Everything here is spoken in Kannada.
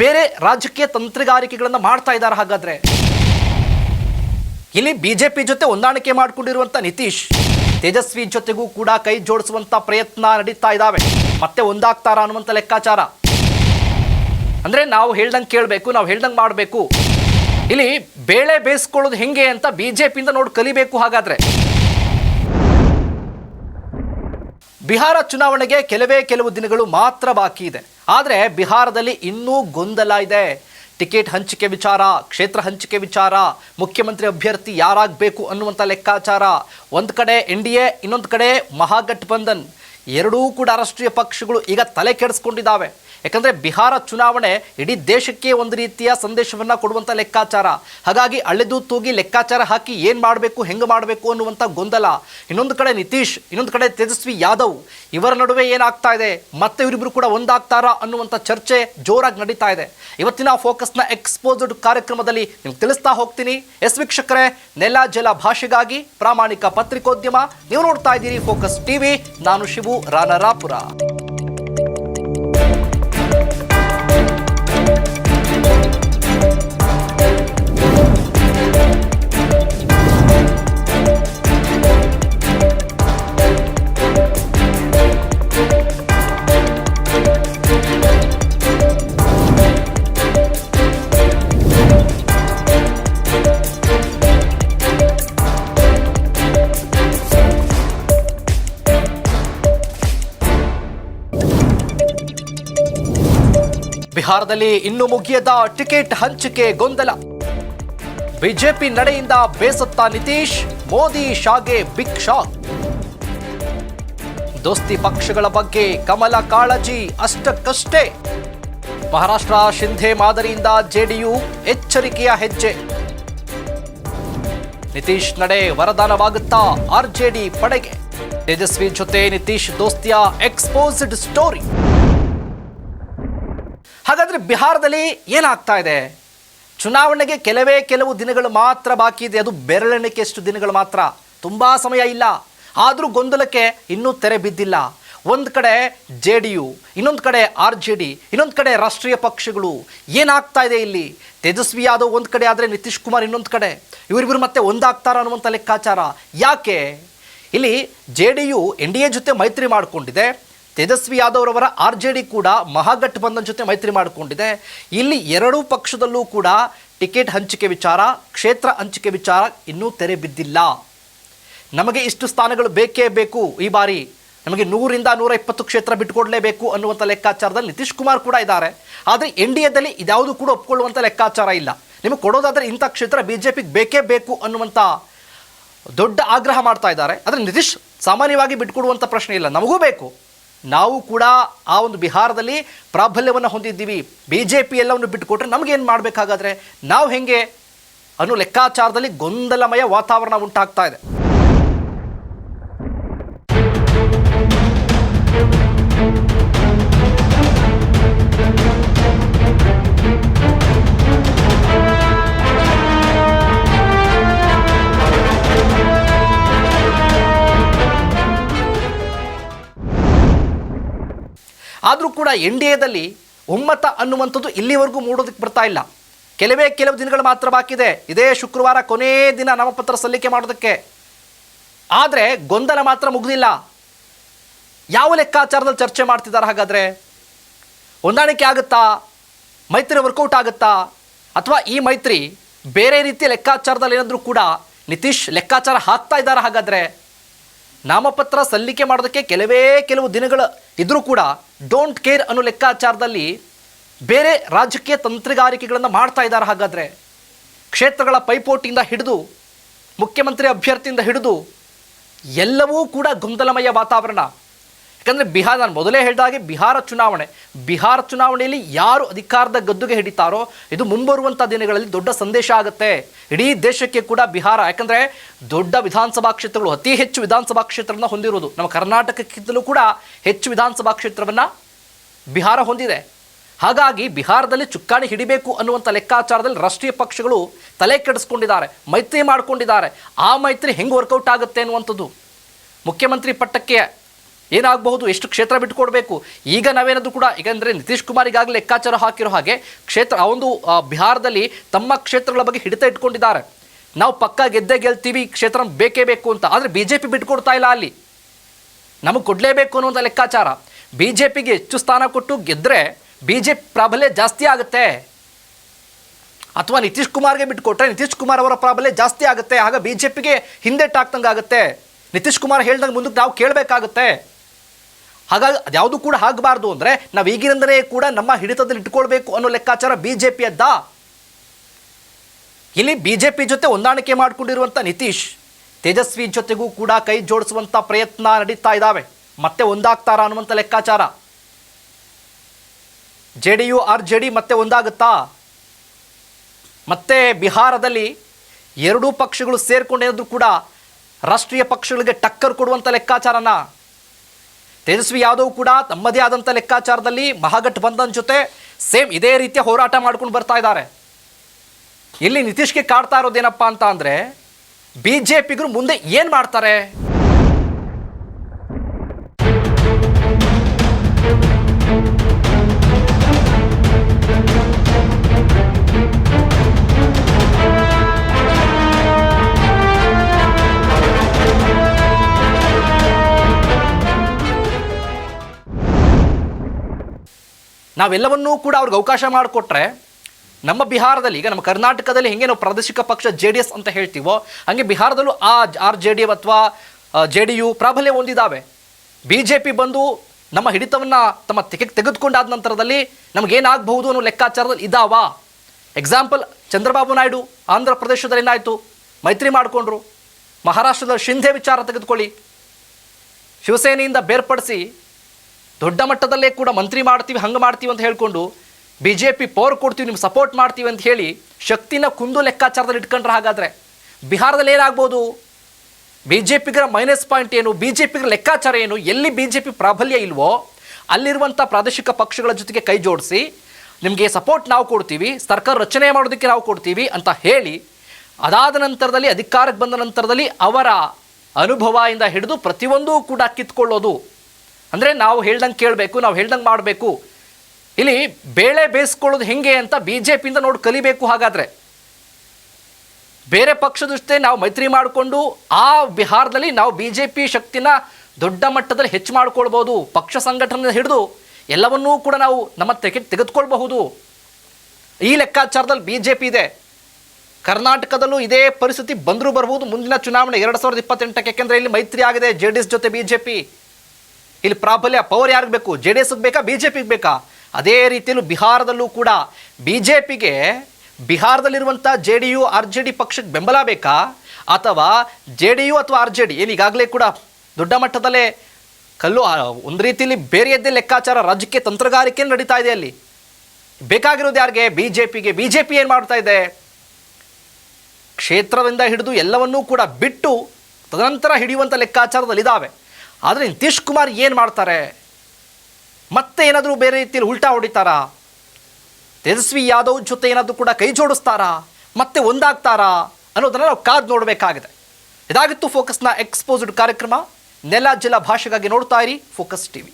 ಬೇರೆ ರಾಜಕೀಯ ತಂತ್ರಗಾರಿಕೆಗಳನ್ನು ಮಾಡ್ತಾ ಇದ್ದಾರೆ ಹಾಗಾದ್ರೆ? ಇಲ್ಲಿ ಬಿಜೆಪಿ ಜೊತೆ ಹೊಂದಾಣಿಕೆ ಮಾಡಿಕೊಂಡಿರುವಂಥ ನಿತೀಶ್ ತೇಜಸ್ವಿ ಜೊತೆಗೂ ಕೂಡ ಕೈ ಜೋಡಿಸುವಂತ ಪ್ರಯತ್ನ ನಡೀತಾ ಇದ್ದಾವೆ ಮತ್ತೆ ಒಂದಾಗ್ತಾರ ಅನ್ನುವಂಥ ಲೆಕ್ಕಾಚಾರ? ಅಂದ್ರೆ ನಾವು ಹೇಳ್ದಂಗೆ ಕೇಳಬೇಕು, ನಾವು ಹೇಳ್ದಂಗೆ ಮಾಡಬೇಕು. ಇಲ್ಲಿ ಬೇಳೆ ಬೇಯಿಸ್ಕೊಳ್ಳೋದು ಹೆಂಗೆ ಅಂತ ಬಿಜೆಪಿಯಿಂದ ನೋಡಿ ಕಲಿಬೇಕು ಹಾಗಾದ್ರೆ. ಬಿಹಾರ ಚುನಾವಣೆಗೆ ಕೆಲವೇ ಕೆಲವು ದಿನಗಳು ಮಾತ್ರ ಬಾಕಿ ಇದೆ. ಆದರೆ ಬಿಹಾರದಲ್ಲಿ ಇನ್ನೂ ಗೊಂದಲ ಇದೆ. ಟಿಕೆಟ್ ಹಂಚಿಕೆ ವಿಚಾರ, ಕ್ಷೇತ್ರ ಹಂಚಿಕೆ ವಿಚಾರ, ಮುಖ್ಯಮಂತ್ರಿ ಅಭ್ಯರ್ಥಿ ಯಾರಾಗಬೇಕು ಅನ್ನುವಂಥ ಲೆಕ್ಕಾಚಾರ. ಒಂದು ಕಡೆ ಎನ್ ಡಿ ಎ, ಇನ್ನೊಂದು ಕಡೆ ಮಹಾಗಠಬಂಧನ್. ಎರಡೂ ಕೂಡ ರಾಷ್ಟ್ರೀಯ ಪಕ್ಷಗಳು ಈಗ ತಲೆ ಕೆಡಿಸ್ಕೊಂಡಿದ್ದಾವೆ. ಯಾಕಂದರೆ ಬಿಹಾರ ಚುನಾವಣೆ ಇಡೀ ದೇಶಕ್ಕೆ ಒಂದು ರೀತಿಯ ಸಂದೇಶವನ್ನು ಕೊಡುವಂಥ ಲೆಕ್ಕಾಚಾರ. ಹಾಗಾಗಿ ಅಳೆದು ತೂಗಿ ಲೆಕ್ಕಾಚಾರ ಹಾಕಿ ಏನು ಮಾಡಬೇಕು, ಹೆಂಗೆ ಮಾಡಬೇಕು ಅನ್ನುವಂಥ ಗೊಂದಲ. ಇನ್ನೊಂದು ಕಡೆ ನಿತೀಶ್, ಇನ್ನೊಂದು ಕಡೆ ತೇಜಸ್ವಿ ಯಾದವ್, ಇವರ ನಡುವೆ ಏನಾಗ್ತಾ ಇದೆ? ಮತ್ತೆ ಇವರಿಬ್ಬರು ಕೂಡ ಒಂದಾಗ್ತಾರಾ ಅನ್ನುವಂಥ ಚರ್ಚೆ ಜೋರಾಗಿ ನಡೀತಾ ಇದೆ. ಇವತ್ತಿನ ಫೋಕಸ್ನ ಎಕ್ಸ್ಪೋಸ್ಡ್ ಕಾರ್ಯಕ್ರಮದಲ್ಲಿ ನಿಮ್ಗೆ ತಿಳಿಸ್ತಾ ಹೋಗ್ತೀನಿ. ಎಸ್ ವೀಕ್ಷಕರೇ, ನೆಲ ಜಲ ಭಾಷೆಗಾಗಿ ಪ್ರಾಮಾಣಿಕ ಪತ್ರಿಕೋದ್ಯಮ. ನೀವು ನೋಡ್ತಾ ಇದ್ದೀರಿ ಫೋಕಸ್ ಟಿವಿ. ನಾನು ಶಿವು ರಾನರಾಪುರ. ಬಿಹಾರದಲ್ಲಿ ಇನ್ನು ಮುಗಿಯದ ಟಿಕೆಟ್ ಹಂಚಿಕೆ ಗೊಂದಲ. ಬಿಜೆಪಿ ನಡೆಯಿಂದ ಬೇಸತ್ತ ನಿತೀಶ್, ಮೋದಿ ಶಾಗೆ ಬಿಗ್ ಶಾಕ್. ದೋಸ್ತಿ ಪಕ್ಷಗಳ ಬಗ್ಗೆ ಕಮಲ ಕಾಳಜಿ ಅಷ್ಟಕ್ಕಷ್ಟೇ. ಮಹಾರಾಷ್ಟ್ರ ಶಿಂಧೆ ಮಾದರಿಯಿಂದ ಜೆಡಿಯು ಎಚ್ಚರಿಕೆಯ ಹೆಜ್ಜೆ. ನಿತೀಶ್ ನಡೆ ವರದಾನವಾಗುತ್ತಾ ಆರ್ಜೆಡಿ ಪಡೆಗೆ. ತೇಜಸ್ವಿ ಜೊತೆ ನಿತೀಶ್ ದೋಸ್ತಿಯ ಎಕ್ಸ್ಪೋಸಿಡ್ ಸ್ಟೋರಿ. ಹಾಗಾದ್ರೆ ಬಿಹಾರದಲ್ಲಿ ಏನಾಗ್ತಾ ಇದೆ? ಚುನಾವಣೆಗೆ ಕೆಲವೇ ಕೆಲವು ದಿನಗಳು ಮಾತ್ರ ಬಾಕಿ ಇದೆ. ಅದು ಬೆರಳೆಣಿಕೆಯಷ್ಟು ದಿನಗಳು ಮಾತ್ರ. ತುಂಬ ಸಮಯ ಇಲ್ಲ. ಆದರೂ ಗೊಂದಲಕ್ಕೆ ಇನ್ನೂ ತೆರೆ ಬಿದ್ದಿಲ್ಲ. ಒಂದು ಕಡೆ ಜೆ ಡಿ ಯು, ಇನ್ನೊಂದು ಕಡೆ ಆರ್ ಜೆ ಡಿ, ಇನ್ನೊಂದು ಕಡೆ ರಾಷ್ಟ್ರೀಯ ಪಕ್ಷಗಳು. ಏನಾಗ್ತಾ ಇದೆ ಇಲ್ಲಿ? ತೇಜಸ್ವಿ ಯಾದವ್ ಒಂದು ಕಡೆ ಆದರೆ ನಿತೀಶ್ ಕುಮಾರ್ ಇನ್ನೊಂದು ಕಡೆ. ಇವರಿಬ್ಬರು ಮತ್ತೆ ಒಂದಾಗ್ತಾರ ಅನ್ನುವಂಥ ಲೆಕ್ಕಾಚಾರ. ಯಾಕೆ? ಇಲ್ಲಿ J D U N D A ಜೊತೆ ಮೈತ್ರಿ ಮಾಡಿಕೊಂಡಿದೆ. ತೇಜಸ್ವಿ ಯಾದವ್ ರವರ ಆರ್ ಜೆ ಡಿ ಕೂಡ ಮಹಾಗಠಬಂಧನ್ ಜೊತೆ ಮೈತ್ರಿ ಮಾಡಿಕೊಂಡಿದೆ. ಇಲ್ಲಿ ಎರಡೂ ಪಕ್ಷದಲ್ಲೂ ಕೂಡ ಟಿಕೆಟ್ ಹಂಚಿಕೆ ವಿಚಾರ, ಕ್ಷೇತ್ರ ಹಂಚಿಕೆ ವಿಚಾರ ಇನ್ನೂ ತೆರೆ ಬಿದ್ದಿಲ್ಲ. ನಮಗೆ ಇಷ್ಟು ಸ್ಥಾನಗಳು ಬೇಕೇ ಬೇಕು ಈ ಬಾರಿ. ನಮಗೆ ನೂರಿಂದ ನೂರ ಇಪ್ಪತ್ತು ಕ್ಷೇತ್ರ ಬಿಟ್ಟುಕೊಡಲೇಬೇಕು ಅನ್ನುವಂಥ ಲೆಕ್ಕಾಚಾರದಲ್ಲಿ ನಿತೀಶ್ ಕುಮಾರ್ ಕೂಡ ಇದ್ದಾರೆ. ಆದರೆ ಎನ್ ಡಿ ಎದಲ್ಲಿ ಇದ್ಯಾವುದು ಕೂಡ ಒಪ್ಕೊಳ್ಳುವಂಥ ಲೆಕ್ಕಾಚಾರ ಇಲ್ಲ. ನಿಮಗೆ ಕೊಡೋದಾದರೆ ಇಂಥ ಕ್ಷೇತ್ರ ಬಿ ಜೆ ಪಿಗೆ ಬೇಕೇ ಬೇಕು ಅನ್ನುವಂಥ ದೊಡ್ಡ ಆಗ್ರಹ ಮಾಡ್ತಾ ಇದ್ದಾರೆ. ಆದರೆ ನಿತೀಶ್ ಸಾಮಾನ್ಯವಾಗಿ ಬಿಟ್ಕೊಡುವಂಥ ಪ್ರಶ್ನೆ ಇಲ್ಲ. ನಮಗೂ ಬೇಕು. ನಾವು ಕೂಡ ಆ ಒಂದು ಬಿಹಾರದಲ್ಲಿ ಪ್ರಾಬಲ್ಯವನ್ನು ಹೊಂದಿದ್ದೀವಿ. ಬಿ ಜೆ ಪಿ ಎಲ್ಲವನ್ನು ಬಿಟ್ಟುಕೊಟ್ರೆ ನಮಗೇನು ಮಾಡಬೇಕಾಗಾದ್ರೆ? ನಾವು ಹೆಂಗೆ? ಅನ್ನೋ ಲೆಕ್ಕಾಚಾರದಲ್ಲಿ ಗೊಂದಲಮಯ ವಾತಾವರಣ ಉಂಟಾಗ್ತಾ ಇದೆ. ಎನ್ ಡಿ ಎದಲ್ಲಿ ಒಮ್ಮತ ಅನ್ನುವಂಥದ್ದು ಇಲ್ಲಿವರೆಗೂ ಮೂಡೋದಕ್ಕೆ ಬರ್ತಾ ಇಲ್ಲ. ಕೆಲವೇ ಕೆಲವು ದಿನಗಳು ಮಾತ್ರ ಬಾಕಿದೆ ಇದೇ. ಶುಕ್ರವಾರ ಕೊನೇ ದಿನ ನಾಮಪತ್ರ ಸಲ್ಲಿಕೆ ಮಾಡೋದಕ್ಕೆ. ಆದರೆ ಗೊಂದಲ ಮಾತ್ರ ಮುಗಿದಿಲ್ಲ. ಯಾವ ಲೆಕ್ಕಾಚಾರದಲ್ಲಿ ಚರ್ಚೆ ಮಾಡ್ತಿದ್ದಾರೆ? ಹಾಗಾದರೆ ಹೊಂದಾಣಿಕೆ ಆಗುತ್ತಾ? ಮೈತ್ರಿ ವರ್ಕೌಟ್ ಆಗುತ್ತಾ? ಅಥವಾ ಈ ಮೈತ್ರಿ ಬೇರೆ ರೀತಿಯ ಲೆಕ್ಕಾಚಾರದಲ್ಲಿ ಏನಾದರೂ ಕೂಡ ನಿತೀಶ್ ಲೆಕ್ಕಾಚಾರ ಹಾಕ್ತಾ ಇದ್ದಾರೆ? ಹಾಗಾದರೆ ನಾಮಪತ್ರ ಸಲ್ಲಿಕೆ ಮಾಡೋದಕ್ಕೆ ಕೆಲವೇ ಕೆಲವು ದಿನಗಳು ಇದ್ರೂ ಕೂಡ ಡೋಂಟ್ ಕೇರ್ ಅನ್ನೋ ಲೆಕ್ಕಾಚಾರದಲ್ಲಿ ಬೇರೆ ರಾಜಕೀಯ ತಂತ್ರಗಾರಿಕೆಗಳನ್ನು ಮಾಡ್ತಾ ಇದ್ದಾರೆ. ಹಾಗಾದರೆ ಕ್ಷೇತ್ರಗಳ ಪೈಪೋಟಿಯಿಂದ ಹಿಡಿದು, ಮುಖ್ಯಮಂತ್ರಿ ಅಭ್ಯರ್ಥಿಯಿಂದ ಹಿಡಿದು ಎಲ್ಲವೂ ಕೂಡ ಗೊಂದಲಮಯ ವಾತಾವರಣ. ಯಾಕಂದರೆ ಬಿಹಾರ, ನಾನು ಮೊದಲೇ ಹೇಳಿದಾಗೆ ಬಿಹಾರ ಚುನಾವಣೆ, ಬಿಹಾರ ಚುನಾವಣೆಯಲ್ಲಿ ಯಾರು ಅಧಿಕಾರದ ಗದ್ದುಗೆ ಹಿಡಿತಾರೋ, ಇದು ಮುಂಬರುವಂಥ ದಿನಗಳಲ್ಲಿ ದೊಡ್ಡ ಸಂದೇಶ ಆಗುತ್ತೆ. ಇಡೀ ದೇಶಕ್ಕೆ ಕೂಡ ಬಿಹಾರ, ಯಾಕಂದರೆ ದೊಡ್ಡ ವಿಧಾನಸಭಾ ಕ್ಷೇತ್ರಗಳು, ಅತಿ ಹೆಚ್ಚು ವಿಧಾನಸಭಾ ಕ್ಷೇತ್ರವನ್ನು ಹೊಂದಿರುವುದು. ನಮ್ಮ ಕರ್ನಾಟಕಕ್ಕಿಂತಲೂ ಕೂಡ ಹೆಚ್ಚು ವಿಧಾನಸಭಾ ಕ್ಷೇತ್ರವನ್ನು ಬಿಹಾರ ಹೊಂದಿದೆ. ಹಾಗಾಗಿ ಬಿಹಾರದಲ್ಲಿ ಚುಕ್ಕಾಣಿ ಹಿಡಿಬೇಕು ಅನ್ನುವಂಥ ಲೆಕ್ಕಾಚಾರದಲ್ಲಿ ರಾಷ್ಟ್ರೀಯ ಪಕ್ಷಗಳು ತಲೆ ಕೆಡಿಸ್ಕೊಂಡಿದ್ದಾರೆ, ಮೈತ್ರಿ ಮಾಡಿಕೊಂಡಿದ್ದಾರೆ. ಆ ಮೈತ್ರಿ ಹೆಂಗೆ ವರ್ಕೌಟ್ ಆಗುತ್ತೆ ಅನ್ನುವಂಥದ್ದು. ಮುಖ್ಯಮಂತ್ರಿ ಪಟ್ಟಕ್ಕೆ ಏನಾಗಬಹುದು? ಎಷ್ಟು ಕ್ಷೇತ್ರ ಬಿಟ್ಟುಕೊಡ್ಬೇಕು? ಈಗ ನಾವೇನಾದರೂ ಕೂಡ, ಈಗ ಅಂದರೆ ನಿತೀಶ್ ಕುಮಾರ್ ಈಗಾಗಲೇ ಲೆಕ್ಕಾಚಾರ ಹಾಕಿರೋ ಹಾಗೆ ಕ್ಷೇತ್ರ, ಆ ಒಂದು ಬಿಹಾರದಲ್ಲಿ ತಮ್ಮ ಕ್ಷೇತ್ರಗಳ ಬಗ್ಗೆ ಹಿಡಿತ ಇಟ್ಕೊಂಡಿದ್ದಾರೆ. ನಾವು ಪಕ್ಕ ಗೆದ್ದೇ ಗೆಲ್ತೀವಿ, ಕ್ಷೇತ್ರ ಬೇಕೇ ಬೇಕು ಅಂತ. ಆದರೆ ಬಿ ಜೆ ಪಿ ಬಿಟ್ಕೊಡ್ತಾ ಇಲ್ಲ ಅಲ್ಲಿ. ನಮಗೆ ಕೊಡಲೇಬೇಕು ಅನ್ನುವಂಥ ಲೆಕ್ಕಾಚಾರ. ಬಿ ಜೆ ಪಿಗೆ ಹೆಚ್ಚು ಸ್ಥಾನ ಕೊಟ್ಟು ಗೆದ್ದರೆ ಬಿ ಜೆ ಪಿ ಪ್ರಾಬಲ್ಯ ಜಾಸ್ತಿ ಆಗುತ್ತೆ. ಅಥವಾ ನಿತೀಶ್ ಕುಮಾರ್ಗೆ ಬಿಟ್ಕೊಟ್ರೆ ನಿತೀಶ್ ಕುಮಾರ್ ಅವರ ಪ್ರಾಬಲ್ಯ ಜಾಸ್ತಿ ಆಗುತ್ತೆ. ಆಗ ಬಿ ಜೆ ಪಿಗೆ ಹಿಂದೆಟ್ಟಾಗ್ದಂಗೆ ಆಗುತ್ತೆ ನಿತೀಶ್ ಕುಮಾರ್ ಹೇಳ್ದಂಗೆ ಮುಂದಕ್ಕೆ ನಾವು ಕೇಳಬೇಕಾಗುತ್ತೆ. ಹಾಗಾಗಿ ಅದ್ಯಾವುದು ಕೂಡ ಆಗಬಾರ್ದು ಅಂದರೆ ನಾವು ಈಗಿನಿಂದಲೇ ಕೂಡ ನಮ್ಮ ಹಿಡಿತದಲ್ಲಿ ಇಟ್ಕೊಳ್ಬೇಕು ಅನ್ನೋ ಲೆಕ್ಕಾಚಾರ ಬಿ ಜೆ ಇಲ್ಲಿ ಬಿ ಜೆ ಪಿ ಜೊತೆ ಹೊಂದಾಣಿಕೆ ಮಾಡಿಕೊಂಡಿರುವಂಥ ನಿತೀಶ್ ತೇಜಸ್ವಿ ಜೊತೆಗೂ ಕೂಡ ಕೈ ಜೋಡಿಸುವಂಥ ಪ್ರಯತ್ನ ನಡೀತಾ ಇದ್ದಾವೆ ಮತ್ತೆ ಒಂದಾಗ್ತಾರ ಅನ್ನುವಂಥ ಲೆಕ್ಕಾಚಾರ. J D U R J D ಮತ್ತೆ ಒಂದಾಗುತ್ತಾ? ಮತ್ತೆ ಬಿಹಾರದಲ್ಲಿ ಎರಡೂ ಪಕ್ಷಗಳು ಸೇರಿಕೊಂಡೇನಾದರೂ ಕೂಡ ರಾಷ್ಟ್ರೀಯ ಪಕ್ಷಗಳಿಗೆ ಟಕ್ಕರ್ ಕೊಡುವಂಥ ಲೆಕ್ಕಾಚಾರನ? ತೇಜಸ್ವಿ ಯಾದವ್ ಕೂಡ ತಮ್ಮದೇ ಆದಂಥ ಲೆಕ್ಕಾಚಾರದಲ್ಲಿ ಮಹಾಗಠಬಂಧನ್ ಜೊತೆ ಸೇಮ್ ಇದೇ ರೀತಿಯ ಹೋರಾಟ ಮಾಡ್ಕೊಂಡು ಬರ್ತಾ ಇದ್ದಾರೆ. ಇಲ್ಲಿ ನಿತೀಶ್ಗೆ ಕಾಡ್ತಾ ಇರೋದೇನಪ್ಪ ಅಂತ ಅಂದರೆ ಬಿ ಜೆ ಪಿಗರು ಮುಂದೆ ಏನು ಮಾಡ್ತಾರೆ? ನಾವೆಲ್ಲವನ್ನೂ ಕೂಡ ಅವ್ರಿಗೆ ಅವಕಾಶ ಮಾಡಿಕೊಟ್ರೆ ನಮ್ಮ ಬಿಹಾರದಲ್ಲಿ, ಈಗ ನಮ್ಮ ಕರ್ನಾಟಕದಲ್ಲಿ ಹೇಗೆ ನಾವು ಪ್ರಾದೇಶಿಕ ಪಕ್ಷ ಜೆ ಡಿ ಎಸ್ ಅಂತ ಹೇಳ್ತೀವೋ, ಹಾಗೆ ಬಿಹಾರದಲ್ಲೂ ಆ ಆರ್ ಜೆ ಡಿ ಅಥವಾ ಜೆ ಡಿ ಯು ಪ್ರಾಬಲ್ಯ ಹೊಂದಿದ್ದಾವೆ ಬಿ ಜೆ ಪಿ ಬಂದು ನಮ್ಮ ಹಿಡಿತವನ್ನು ತಮ್ಮ ತೆಗೆ ತೆಗೆದುಕೊಂಡಾದ ನಂತರದಲ್ಲಿ ನಮಗೇನಾಗಬಹುದು ಅನ್ನೋ ಲೆಕ್ಕಾಚಾರದಲ್ಲಿ ಇದಾವಾ? ಎಕ್ಸಾಂಪಲ್ ಚಂದ್ರಬಾಬು ನಾಯ್ಡು ಆಂಧ್ರ ಪ್ರದೇಶದಲ್ಲಿ ಏನಾಯಿತು ಮೈತ್ರಿ ಮಾಡಿಕೊಂಡ್ರು. ಮಹಾರಾಷ್ಟ್ರದ ಶಿಂಧೆ ವಿಚಾರ ತೆಗೆದುಕೊಳ್ಳಿ. ಶಿವಸೇನೆಯಿಂದ ಬೇರ್ಪಡಿಸಿ ದೊಡ್ಡ ಮಟ್ಟದಲ್ಲೇ ಕೂಡ ಮಂತ್ರಿ ಮಾಡ್ತೀವಿ, ಹಂಗೆ ಮಾಡ್ತೀವಿ ಅಂತ ಹೇಳ್ಕೊಂಡು ಬಿ ಜೆ ಪಿ ಪವರ್ ಕೊಡ್ತೀವಿ, ನಿಮ್ಗೆ ಸಪೋರ್ಟ್ ಮಾಡ್ತೀವಿ ಅಂತ ಹೇಳಿ ಶಕ್ತಿನ ಕುಂದು ಲೆಕ್ಕಾಚಾರದಲ್ಲಿ ಇಟ್ಕೊಂಡ್ರೆ ಹಾಗಾದರೆ ಬಿಹಾರದಲ್ಲಿ ಏನಾಗ್ಬೋದು? ಬಿ ಜೆ ಪಿಗರ ಮೈನಸ್ ಪಾಯಿಂಟ್ ಏನು? ಬಿ ಜೆ ಪಿಗರ ಲೆಕ್ಕಾಚಾರ ಏನು? ಎಲ್ಲಿ ಬಿ ಜೆ ಪಿ ಪ್ರಾಬಲ್ಯ ಇಲ್ವೋ ಅಲ್ಲಿರುವಂಥ ಪ್ರಾದೇಶಿಕ ಪಕ್ಷಗಳ ಜೊತೆಗೆ ಕೈ ಜೋಡಿಸಿ ನಿಮಗೆ ಸಪೋರ್ಟ್ ನಾವು ಕೊಡ್ತೀವಿ, ಸರ್ಕಾರ ರಚನೆ ಮಾಡೋದಕ್ಕೆ ನಾವು ಕೊಡ್ತೀವಿ ಅಂತ ಹೇಳಿ ಅದಾದ ನಂತರದಲ್ಲಿ, ಅಧಿಕಾರಕ್ಕೆ ಬಂದ ನಂತರದಲ್ಲಿ ಅವರ ಅನುಭವ ಇಂದ ಹಿಡಿದು ಪ್ರತಿಯೊಂದೂ ಕೂಡ ಕಿತ್ಕೊಳ್ಳೋದು ಅಂದರೆ ನಾವು ಹೇಳ್ದಂಗೆ ಕೇಳಬೇಕು, ನಾವು ಹೇಳ್ದಂಗೆ ಮಾಡಬೇಕು. ಇಲ್ಲಿ ಬೇಳೆ ಬೇಯಿಸ್ಕೊಳ್ಳೋದು ಹೆಂಗೆ ಅಂತ ಬಿ ಜೆ ಪಿಯಿಂದ ನೋಡಿ ಕಲಿಬೇಕು ಹಾಗಾದರೆ. ಬೇರೆ ಪಕ್ಷದಷ್ಟೇ ನಾವು ಮೈತ್ರಿ ಮಾಡಿಕೊಂಡು ಆ ಬಿಹಾರದಲ್ಲಿ ನಾವು ಬಿ ಜೆ ಪಿ ಶಕ್ತಿನ ದೊಡ್ಡ ಮಟ್ಟದಲ್ಲಿ ಹೆಚ್ಚು ಮಾಡ್ಕೊಳ್ಬೋದು. ಪಕ್ಷ ಸಂಘಟನೆ ಹಿಡಿದು ಎಲ್ಲವನ್ನೂ ಕೂಡ ನಾವು ನಮ್ಮ ತೆಗೆದು ತೆಗೆದುಕೊಳ್ಬಹುದು. ಈ ಲೆಕ್ಕಾಚಾರದಲ್ಲಿ ಬಿ ಜೆ ಪಿ ಇದೆ. ಕರ್ನಾಟಕದಲ್ಲೂ ಇದೇ ಪರಿಸ್ಥಿತಿ ಬಂದರೂ ಬರಬಹುದು ಮುಂದಿನ ಚುನಾವಣೆ ಎರಡು ಸಾವಿರದ ಇಪ್ಪತ್ತೆಂಟಕ್ಕೆ. ಯಾಕೆಂದರೆ ಇಲ್ಲಿ ಮೈತ್ರಿ ಆಗಿದೆ. ಜೆ ಡಿ ಎಸ್ ಜೊತೆ ಬಿ ಜೆ ಪಿ ಇಲ್ಲಿ ಪ್ರಾಬಲ್ಯ ಪವರ್ ಯಾರಿಗೆ ಬೇಕು? ಜೆ ಡಿ ಎಸ್ಗೆ ಬೇಕಾ ಬಿ ಜೆ ಪಿಗೆ ಬೇಕಾ? ಅದೇ ರೀತಿಯಲ್ಲೂ ಬಿಹಾರದಲ್ಲೂ ಕೂಡ ಬಿ ಜೆ ಪಿಗೆ ಬಿಹಾರದಲ್ಲಿರುವಂಥ J D U R J D ಪಕ್ಷಕ್ಕೆ ಬೆಂಬಲ ಬೇಕಾ? ಅಥವಾ ಜೆ ಡಿ ಯು ಅಥವಾ ಆರ್ ಜೆ ಡಿ? ಏನು ಈಗಾಗಲೇ ಕೂಡ ದೊಡ್ಡ ಮಟ್ಟದಲ್ಲೇ ಕಲ್ಲು ಒಂದು ರೀತಿಯಲ್ಲಿ ಬೇರೆಯದ್ದೇ ಲೆಕ್ಕಾಚಾರ, ರಾಜಕೀಯ ತಂತ್ರಗಾರಿಕೆ ನಡೀತಾ ಇದೆ ಅಲ್ಲಿ. ಬೇಕಾಗಿರೋದು ಯಾರಿಗೆ? ಬಿ ಜೆ ಪಿಗೆ ಬಿ ಜೆ ಪಿ ಏನು ಮಾಡ್ತಾ ಇದೆ? ಕ್ಷೇತ್ರದಿಂದ ಹಿಡಿದು ಎಲ್ಲವನ್ನೂ ಕೂಡ ಬಿಟ್ಟು ತದನಂತರ ಹಿಡಿಯುವಂಥ ಲೆಕ್ಕಾಚಾರದಲ್ಲಿದ್ದಾವೆ. ಆದರೆ ನಿತೀಶ್ ಕುಮಾರ್ ಏನು ಮಾಡ್ತಾರೆ? ಮತ್ತೆ ಏನಾದರೂ ಬೇರೆ ರೀತಿಯಲ್ಲಿ ಉಲ್ಟಾ ಹೊಡಿತಾರಾ? ತೇಜಸ್ವಿ ಯಾದವ್ ಜೊತೆ ಏನಾದರೂ ಕೂಡ ಕೈ ಜೋಡಿಸ್ತಾರಾ? ಮತ್ತೆ ಒಂದಾಗ್ತಾರಾ? ಅನ್ನೋದನ್ನು ನಾವು ಕಾದು ನೋಡಬೇಕಾಗಿದೆ. ಇದಾಗಿತ್ತು ಫೋಕಸ್ನ ಎಕ್ಸ್ಪೋಸ್ಡ್ ಕಾರ್ಯಕ್ರಮ. ನೆಲ ಜಿಲ್ಲಾ ಭಾಷೆಗಾಗಿ ನೋಡ್ತಾ ಇರಿ ಫೋಕಸ್ ಟಿವಿ.